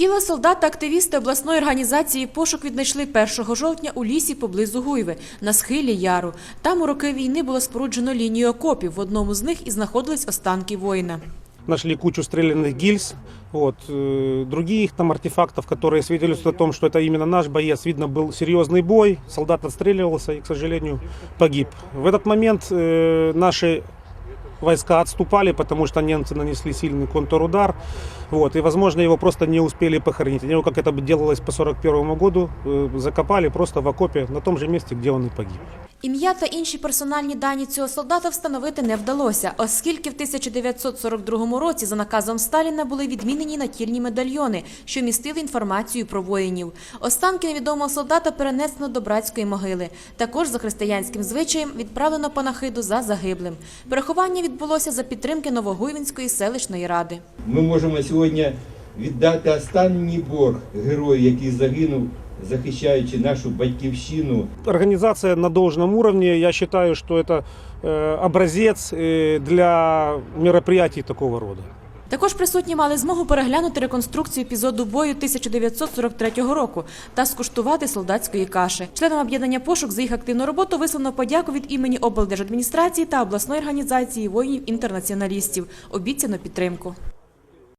Тіло солдата-активіста обласної організації пошук віднайшли 1 жовтня у лісі поблизу Гуйви на схилі Яру. Там у роки війни було споруджено лінію окопів. В одному з них і знаходились останки воїна. Нашли кучу стрелянных гильз, вот, э, других там артефактов, которые свидетельствуют о том, что это именно наш боец. Видно, был серьезный бой, солдат отстреливался и, к сожалению, погиб. В этот момент э, наши войска отступали, потому что немцы нанесли сильный контрудар. Вот, и, возможно, его просто не успели похоронить. Они его, как это делалось по 41 году, э, закопали просто в окопе на том же месте, где он и погиб. Ім'я та інші персональні дані цього солдата встановити не вдалося, оскільки в 1942 році за наказом Сталіна були відмінені натільні медальйони, що містили інформацію про воїнів. Останки невідомого солдата перенесено до братської могили. Також за християнським звичаєм відправлено панахиду за загиблим. Переховання відбулося за підтримки Новогуйвинської селищної ради. Ми можемо сьогодні віддати останній борг герою, який загинув, захищаючи нашу батьківщину. Организация на должном уровне. Я считаю, что это э, образец э, для мероприятий такого рода. Також присутні мали змогу переглянути реконструкцію епізоду бою 1943 року та скуштувати солдатської каші. Членам об'єднання пошук за їх активну роботу висловлено подяку від імені облдержадміністрації та обласної організації воїнів-інтернаціоналістів. Обіцяно підтримку.